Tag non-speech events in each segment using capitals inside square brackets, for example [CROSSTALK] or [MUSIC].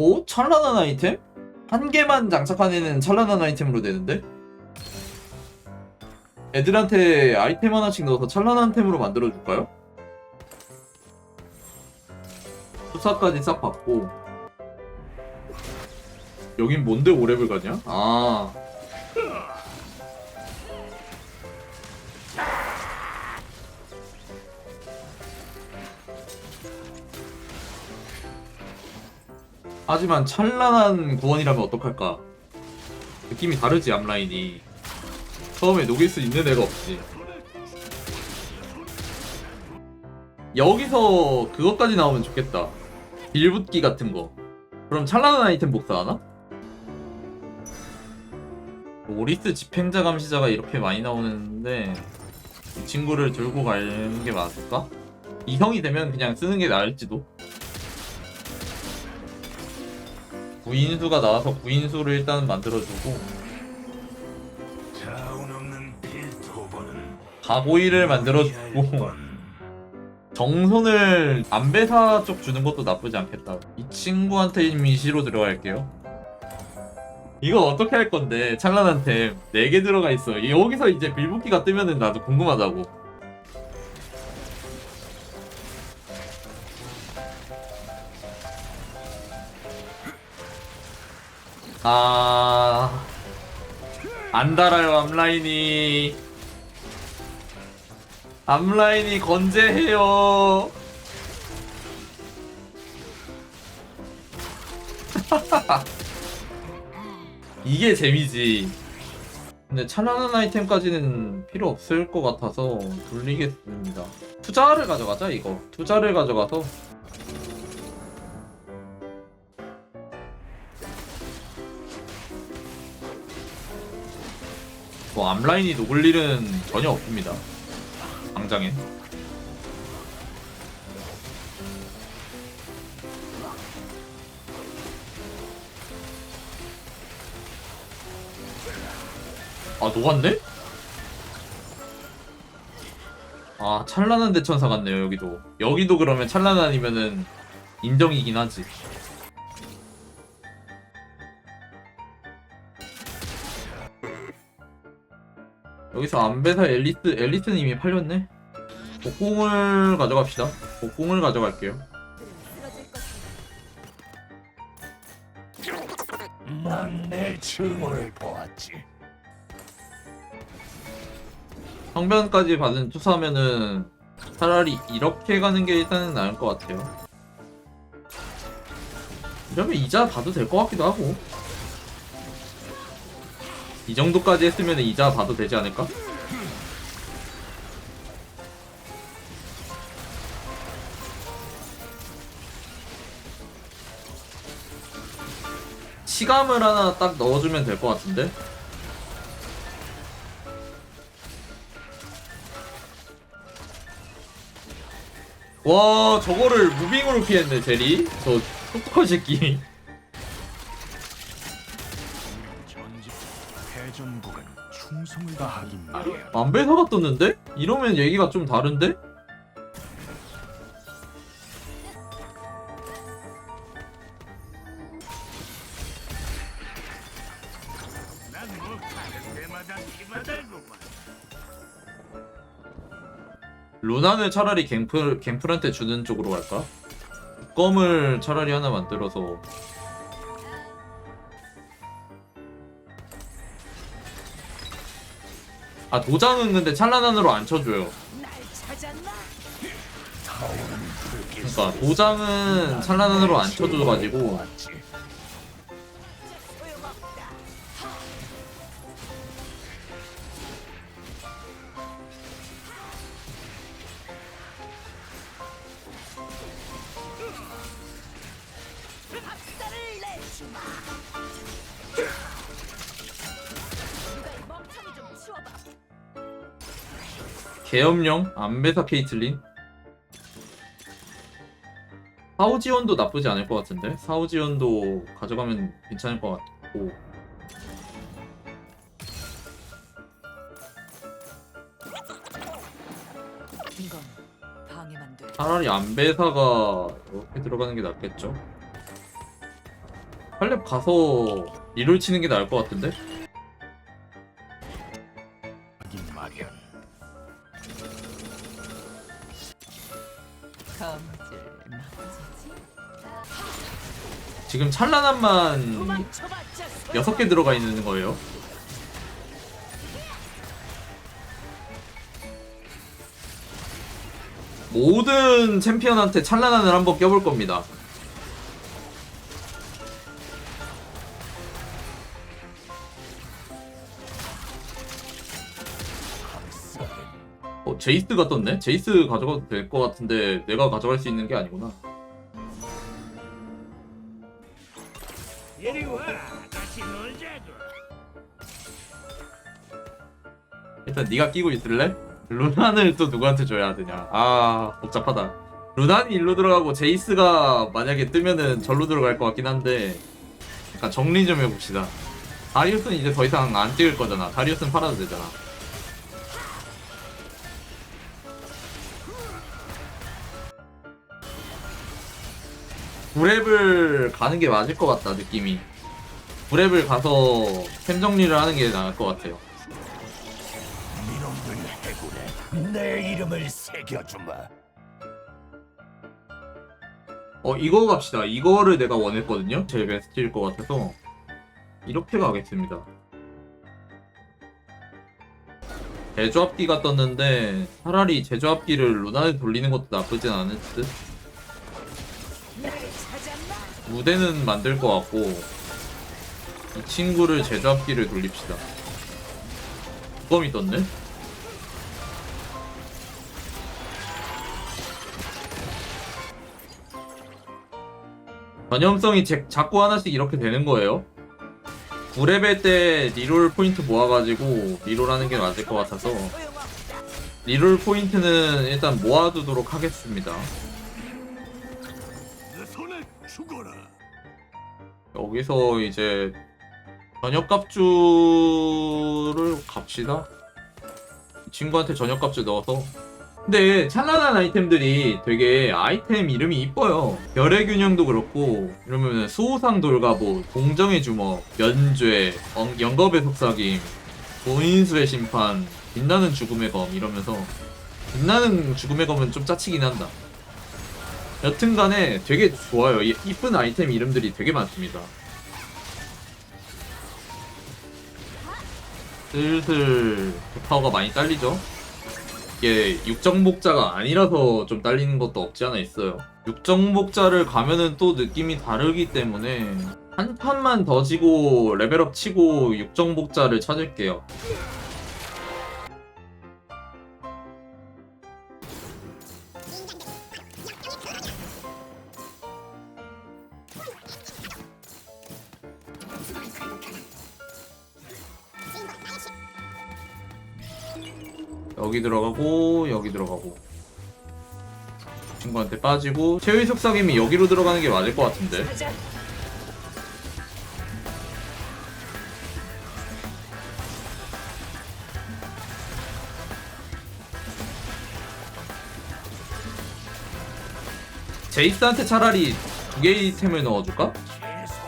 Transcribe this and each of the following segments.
오? 찬란한 아이템? 한 개만 장착한 애는 찬란한 아이템으로 되는데? 애들한테 아이템 하나씩 넣어서 찬란한 템으로 만들어줄까요? 수사까지 싹 받고 여긴 뭔데 5렙을 가냐? 아 하지만 찬란한 구원이라면 어떡할까? 느낌이 다르지 앞라인이 처음에 녹일 수 있는 애가 없지 여기서 그것까지 나오면 좋겠다 빌붙기 같은 거 그럼 찬란한 아이템 복사하나? 오리스 집행자 감시자가 이렇게 많이 나오는데 이 친구를 들고 가는 게 맞을까? 이 형이 되면 그냥 쓰는 게 나을지도 구인수가 나와서 구인수를 일단 만들어주고 가고이를 만들어주고 정손을 안배사 쪽 주는 것도 나쁘지 않겠다. 이 친구한테 미시로 들어갈게요. 이거 어떻게 할 건데 찬란한 템 4개 들어가 있어 여기서 이제 빌붙기가 뜨면은 나도 궁금하다고 아... 안 달아요 앞라인이. 앞라인이 건재해요. [LAUGHS] 이게 재미지. 근데 찬란한 아이템까지는 필요 없을 것 같아서 돌리겠습니다. 투자를 가져가자 이거. 투자를 가져가서 뭐 앞라인이 녹을 일은 전혀 없습니다. 당장엔. 아 녹았네? 아 찬란한 대천사 같네요 여기도. 여기도 그러면 찬란한이면은 인정이긴 하지 여기서 안배사 엘리스 엘리스는 이미 팔렸네 복궁을 가져갑시다 복궁을 가져갈게요 난 내 증오를 보았지. 성변까지 받은 투사하면은 차라리 이렇게 가는 게 일단은 나을 것 같아요. 이러면 이자 봐도 될 것 같기도 하고. 이 정도까지 했으면 이자 봐도 되지 않을까? 치감을 하나 딱 넣어주면 될 것 같은데? 와 저거를 무빙으로 피했네 제리 저 똑똑한 새끼 회전국은 충성을 다하긴 말이야. 안배사가 떴는데? 이러면 얘기가 좀 다른데? 난뭐 가는 데마다 기마달구만. 루나는 차라리 갱플, 갱플한테 주는 쪽으로 갈까? 껌을 차라리 하나 만들어서 아 도장은 근데 찬란한으로 안 쳐줘요. 그러니까 도장은 찬란한으로 안 쳐줘가지고 계엄령 안배사 케이틀린? 사우지원도 나쁘지 않을 것 같은데? 사우지원도 가져가면 괜찮을 것 같고. 이건 방해만 돼. 차라리 안배사가 이렇게 들어가는 게 낫겠죠? 팔렙 가서 리롤 치는 게 나을 것 같은데? 지금 찬란함만 도망쳐봤자 6개 들어가 있는 거예요. 모든 챔피언한테 찬란함을 한번 껴볼 겁니다. 어, 제이스가 떴네? 제이스 가져가도 될 것 같은데 내가 가져갈 수 있는 게 아니구나. 이리 와, 같이 놀자고. 일단 네가 끼고 있을래? 루난을 또 누구한테 줘야 되냐? 아 복잡하다. 루난이 일로 들어가고 제이스가 만약에 뜨면은 절로 들어갈 것 같긴 한데 약간 정리 좀 해봅시다. 다리우스는 이제 더 이상 안 찍을 거잖아. 다리우스는 팔아도 되잖아. 브랩을 가는 게 맞을 것 같다 느낌이. 브랩을 가서 템 정리를 하는 게 나을 것 같아요. 이놈들 해군에 내 이름을 새겨주마. 어 이거 갑시다 이거를 내가 원했거든요 제일 베스트일 것 같아서 이렇게 가겠습니다 제조합기가 떴는데 차라리 제조합기를 루나에 돌리는 것도 나쁘진 않을 듯? 무대는 만들 것 같고 이 친구를 제조합기를 돌립시다 껌이 떴네? 전염성이 제- 자꾸 하나씩 이렇게 되는 거예요 9레벨 때 리롤 포인트 모아가지고 리롤 하는 게 맞을 것 같아서. 리롤 포인트는 일단 모아두도록 하겠습니다 죽어라. 여기서 이제 저녁 값주를 갑시다. 이 친구한테 저녁 값주 넣어서. 근데 찬란한 아이템들이 되게 아이템 이름이 이뻐요. 별의 균형도 그렇고 이러면 수호상 돌가보, 공정의 주먹, 엉- 영겁의 속삭임, 고인수의 심판, 빛나는 죽음의 검 이러면서 빛나는 죽음의 검은 좀 짜치긴 한다. 여튼간에 되게 좋아요. 이- 이쁜 아이템 이름들이 되게 많습니다. 슬슬 파워가 많이 딸리죠. 이게 육정복자가 아니라서 좀 딸리는 것도 없지 않아 있어요. 육정복자를 가면은 또 느낌이 다르기 때문에 한 판만 더 지고 레벨업 치고 육정복자를 찾을게요. 여기 들어가고 여기 들어가고 친구한테 빠지고 최후의 속삭임이 여기로 들어가는 게 맞을 것 같은데. 제이스한테 차라리 두 개의 템을 넣어줄까?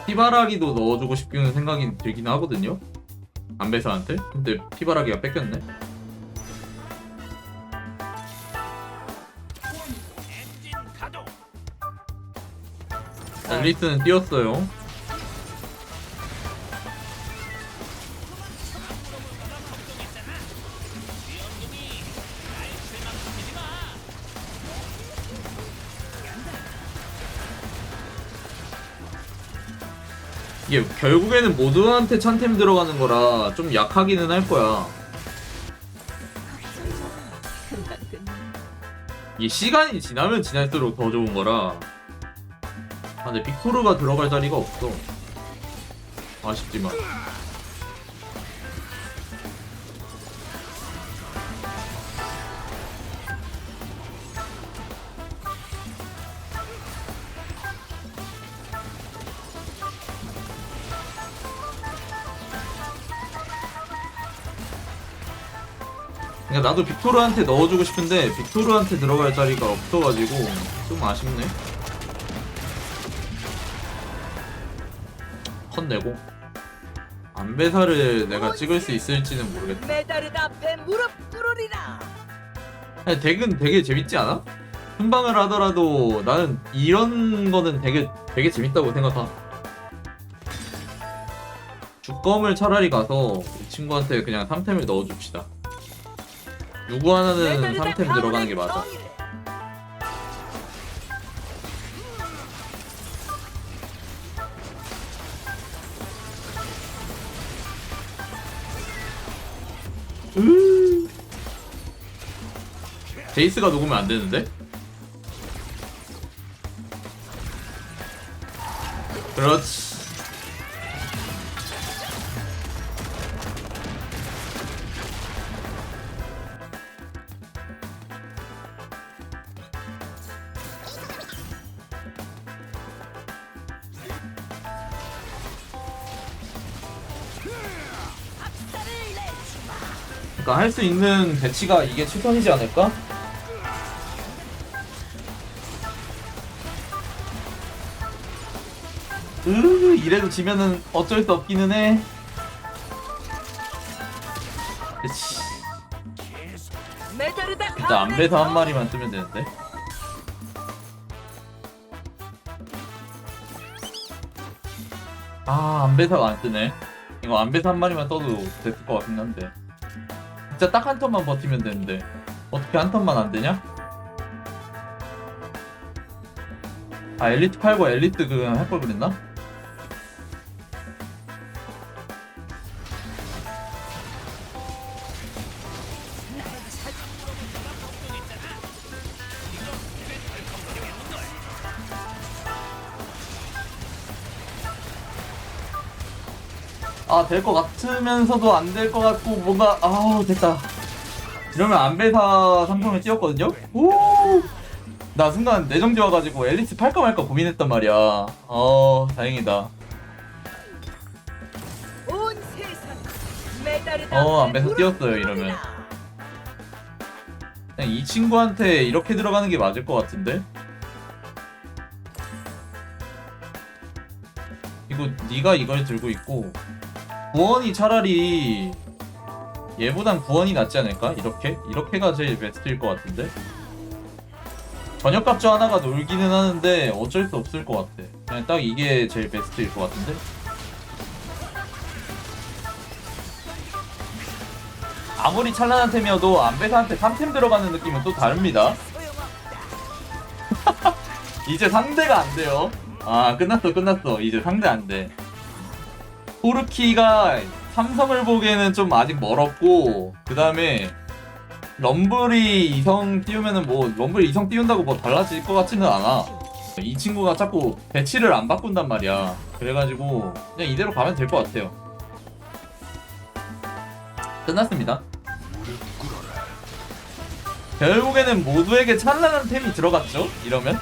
피바라기도 넣어주고 싶은 생각이 들긴 하거든요 안배사한테 근데 피바라기가 뺏겼네 앨리스는 뛰었어요. 이게 결국에는 모두한테 찬템 들어가는 거라 좀 약하기는 할 거야. 이게 시간이 지나면 지날수록 더 좋은 거라 아 근데 빅토르가 들어갈 자리가 없어 아쉽지만 그러니까 나도 빅토르한테 넣어주고 싶은데 빅토르한테 들어갈 자리가 없어가지고 좀 아쉽네. 내고 안배사를 내가 찍을 수 있을지는 모르겠다. 메다르드 앞에 무릎 꿇으리라. 아니, 덱은 되게 재밌지 않아? 순방을 하더라도 나는 이런 거는 되게 되게 재밌다고 생각하. 주검을 차라리 가서 이 친구한테 그냥 3템을 넣어줍시다. 누구 하나는 메다르드 3템 들어가는 게 맞아. 제이스가 녹으면 안 되는데? 그렇지. 그러니까 할 수 있는 배치가 이게 최선이지 않을까? 으 이래도 지면은 어쩔 수 없기는 해. 그치. 일단 안배사 한 마리만 뜨면 되는데. 아 안배사가 안 뜨네. 이거 안배사 한 마리만 떠도 됐을 것 같긴 한데. 진짜 딱 한 턴만 버티면 되는데 어떻게 한 턴만 안 되냐? 아 엘리트 팔고 엘리트 그냥 할 걸 그랬나? 아 될 것 같으면서도 안 될 것 같고 뭔가 아 됐다. 이러면 안배사 삼성을 띄웠거든요? 오! 나 순간 내정지 와가지고 앨리스 팔까 말까 고민했단 말이야. 어 다행이다. 어, 안배사 띄웠어요, 이러면. 그냥 이 친구한테 이렇게 들어가는 게 맞을 것 같은데? 이거 네가 이걸 들고 있고 구원이 차라리 얘보단 구원이 낫지 않을까? 이렇게? 이렇게가 제일 베스트일 것 같은데 저녁값주 하나가 놀기는 하는데 어쩔 수 없을 것 같아 그냥 딱 이게 제일 베스트일 것 같은데 아무리 찬란한 템이어도 안배사한테 3템 들어가는 느낌은 또 다릅니다. [LAUGHS] 이제 상대가 안 돼요. 아, 끝났어, 끝났어. 이제 상대 안 돼. 포르키가 삼성을 보기에는 좀 아직 멀었고, 그 다음에 럼블이 이성 띄우면은 뭐, 럼블 이성 띄운다고 뭐 달라질 것 같지는 않아. 이 친구가 자꾸 배치를 안 바꾼단 말이야. 그래가지고, 그냥 이대로 가면 될 것 같아요. 끝났습니다. 결국에는 모두에게 찬란한 템이 들어갔죠? 이러면?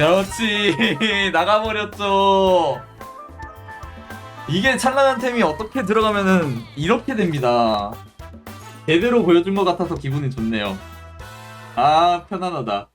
그렇지. [LAUGHS] 나가버렸죠. 이게 찬란한 템이 어떻게 들어가면은 이렇게 됩니다. 제대로 보여준 것 같아서 기분이 좋네요. 아 편안하다